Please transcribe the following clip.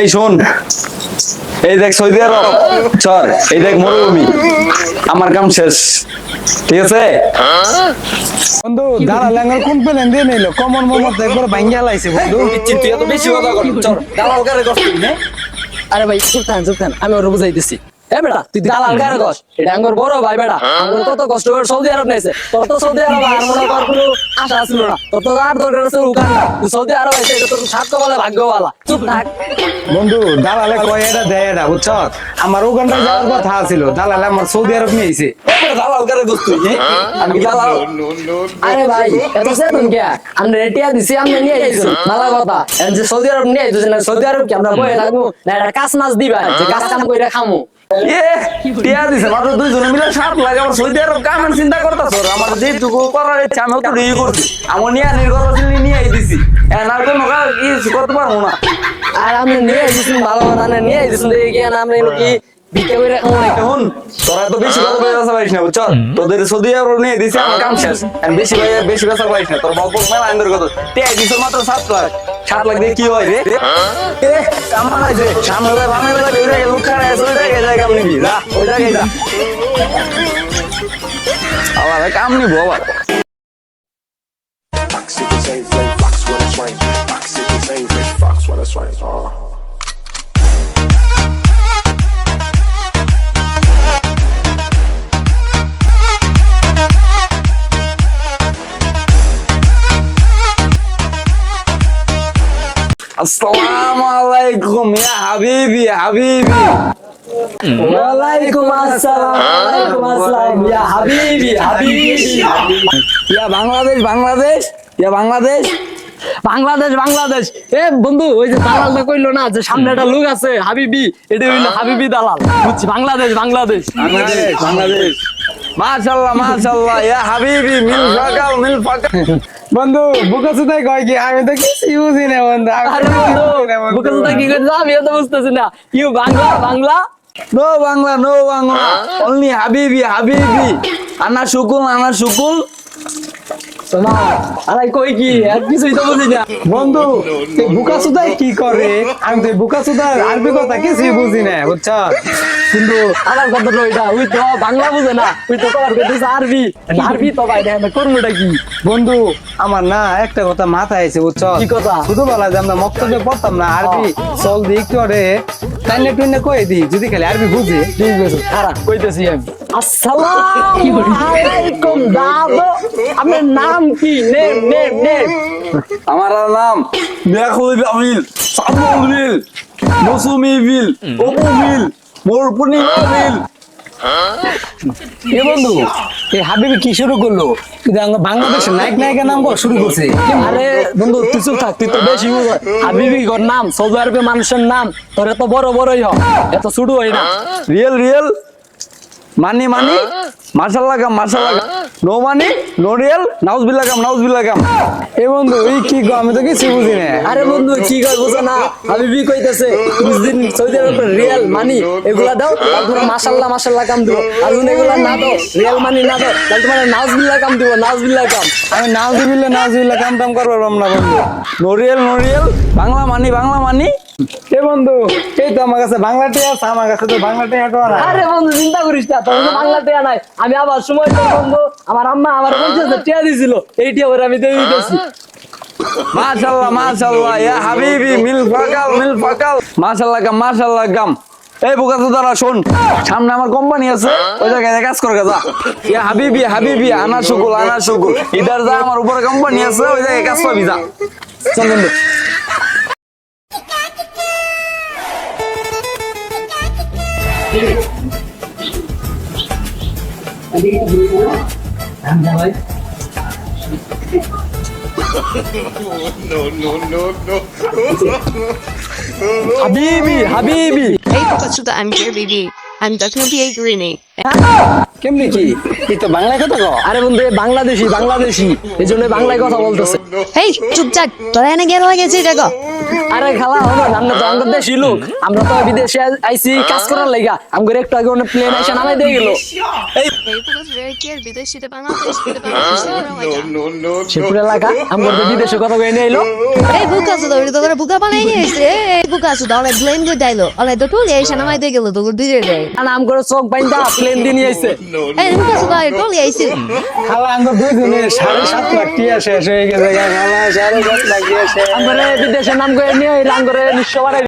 এই শোন এই দেখ সৌদি আরব চর এই দেখ মরুভূমি আমার কাম শেষ ঠিক আছে? বন্ধু দাঁড়া ল্যাঙ্গার কোন পেলেন দিয়ে নিল? কমন মোমত একবার ভাঙ্গিয়া লাইছে বন্ধু। তুই এত বেশি কথা কর চর দাঁড়া ওখানে কষ্ট না আরে ভাই চুপ সুলতান চুপ ওর আমি দিছি। এ বেটা তুই দালাল গারে কস এটা আঙ্গর বড় ভাই বেটা। আঙ্গর কত কষ্ট করে সৌদি আরব নাইছে তোর তো সৌদি আরব আর মনে কর কোনো আশা ছিল না। তোর তো আর দরকার আছে উগান্ডা। তুই সৌদি আরব আইছে এটা তোর সাত কপালে ভাগ্যওয়ালা। চুপ থাক। বন্ধু দালালে কয় এটা দেয় এটা বুঝছ? আমার উগান্ডা যাওয়ার কথা ছিল দালালে আমার সৌদি আরব নিয়ে আইছে। দালাল কারে কষ্ট তুই আমি দালাল? আরে ভাই এত সে তুমি কে? আমরা রেটিয়া দিছি আমরা নিয়ে আইছো। ভালো কথা। যে সৌদি আরব নিয়ে আইছো না সৌদি আরব কি আমরা বয়ে থাকব? না এটা কাজ মাছ দিবা যে কাজ কাম কইরা খামু। মাত্র দুইজনে মিলে সাত লাগে আমার সৌদি আরব কামেন চিন্তা করতাছ আমার যেটুকু করার ইচ্ছা আমি তো ই করছি। আমার নিয়ে চিনি নিয়ে আই দিছি কোনো কাজ ই করতে পারব না। আর আমরা নিয়ে আইছো ভালো কথা নিয়ে আইছো আমরা কি তোরা তো বেশি কথা আসা পারিস না বুঝছ তোদের সৌদি আরব নিয়ে দিছে আমার কাম শেষ। বেশি ভাই বেশি কথা পারিস না তোর বক মেলা আইন্দর কথা টিয়া দিছ মাত্র সাত লাখ। সাত লাখ দিয়ে কি হয় রে? এ আছে। সামনে ভাঙে ভাই ওই জায়গায় লোক আছে ওই জায়গায় জায়গা কাম নিবি যা ওই জায়গায় যা। আবার কাম নিবো Fox fox. Fox fox. Oh. আসসালামু আলাইকুম ইয়া হাবিবি হাবিবি ওয়ালাইকুম আসসালাম ওয়ালাইকুম আসসালাম ইয়া হাবিবি হাবিবি ইয়া বাংলাদেশ বাংলাদেশ ইয়া বাংলাদেশ বাংলাদেশ বাংলাদেশ এ বন্ধু ওই যে দালালটা কইলো না যে সামনে একটা লোক আছে হাবিবি এটা হইল হাবিবি দালাল। বুঝছি বাংলাদেশ বাংলাদেশ। বাংলাদেশ বাংলাদেশ। মাশাআল্লাহ মাশাআল্লাহ ইয়া হাবিবি মিল ফাকাল মিল ফাকাল। বন্ধু বুকা সুতাই কয় কি? আমি তো কিছু বুঝি না বন্ধু। সাথে কি করছিস আমি তো বুঝতেছি না। You Bangla Bangla? No Bangla no Bangla. Only হাবিবি হাবিবি। আনা শুকুল আনা শুকুল কই কি? আর কিছুই তো বুঝি না। বন্ধু বুকা সুতাই কি করে? আমি তো বুকা সুতার আরবি কথা কিছুই বুঝি না বুঝছ? কিন্তু আমার কথা তো এটা ওই তো বাংলা বুঝে না ওই তো তোমার কথা আরবি। আরবি তো ভাই দেখেন করবোটা কি? বন্ধু আমার না একটা কথা মাথায় আছে বুঝছ? কি কথা? ছোটবেলা যে আমরা মক্তব্যে পড়তাম না আরবি চল দি একটু আরে টাইনে টুইনে কয়ে দি যদি খালি আরবি বুঝে। ঠিক আছে খারাপ কইতেছি আমি। আসসালামু আলাইকুম দাদু। আপনার নাম কি? নেম নেম নেম আমার নাম মেয়াকুল আমিল বিল মৌসুমি বিল অপু বিল মোরপুনি বিল এ বন্ধু এই হাবিবি কি শুরু করল? বাংলাদেশের নায়ক নায়িকা নাম করা শুরু করছে। আরে বন্ধু তুই চুপ থাক তুই তো বেশি হাবিবি ঘর নাম সৌদি আরবের মানুষের নাম তোর এত বড় বড়ই হ এত শুরু হয় না। Real real? Money money? মার্শাল্লাহ কাম মার্শাল্লাহ নো মানি নো রিয়েল নাউজবিল্লাহ নাউজ নাউজবিল্লাহ কাম এ বন্ধু এই কি গো আমি তো কিছু বুঝি না আরে বন্ধু কি কর বুঝো না হাবিবি কইতেছে সৌদি আরবের রিয়েল মানি এগুলা দাও তারপরে মাশাল্লাহ মাশাল্লাহ কাম দিব। আর যদি এগুলা না দাও রিয়েল মানি না দাও তাহলে তোমার নাজবিল্লাহ কাম দিব নাজবিল্লাহ কাম। আমি নাউজুবিল্লাহ নাউজুবিল্লাহ কাম টাম করব না বন্ধু। No real no real Bangla money Bangla money এ বন্ধু এই তো আমার কাছে বাংলা টিয়া আছে আমার কাছে তো বাংলা টিয়া তো না আরে বন্ধু চিন্তা করিস না তোর তো বাংলা টিয়া নাই। আমি আবার সময় বন্ধু। আমার আম্মা আমার বলছে টিয়া দিছিল এই টিয়া ওরা আমি দিয়ে দিতেছি। মাশাল্লাহ মাশাল্লাহ ইয়া হাবিবি, মিল ফাকাল মিল ফাকাল। মাশাল্লাহ কাম মাশাল্লাহ কাম এই বোকা তো দাঁড়া, শোন। সামনে আমার কোম্পানি আছে, ওই জায়গায় কাজ কর যা। ইয়া হাবিবি হাবিবি আনা শুকুল আনা শুকুল। ইধার যা আমার উপরে কোম্পানি আছে, ওই জায়গায় কাজ পাবি যা। চল বন্ধু। হাবিবি হাবিবি Hey, Pakasuta, I'm your baby. I'm definitely a greenie. কেমনি কি? এই তো বাংলায় কথা কও। আরে বন্ধু বাংলাদেশি বাংলাদেশি। এই জন্য বাংলায় কথা বলতেছে। Hey, চুপ তোরা এনে গেল হয়ে দেখো আরে খালা আমরা তো আমাদের দেশি লোক। আমরা তো বিদেশে আইছি কাজ করার লাগা আমাদের একটু আগে অনেক প্লেন আইসা নামাই দিয়ে গেল। শেপুর এলাকা আমাদের বিদেশে কথা কয়ে নিয়ে এলো এই বুকা আছে তোর তোর বুকা বানাই নিয়েছে এই বুকা আছে তো টুলি এসে নামাই দিয়ে গেল তোর দুইরে দেয় আর নাম করে চোখ বাইন্দা প্লেন দিয়ে নিয়ে আইছে। এই বুকা আছে তাহলে টুলি আইছে। খালা দুই দিনে সাড়ে সাত লাখ টিয়া শেষ হয়ে গেছে। খালা সাড়ে সাত লাখ টিয়া শেষ। আমরা বিদেশের নাম করে নিয়ে নিঃস্ব বাড়াই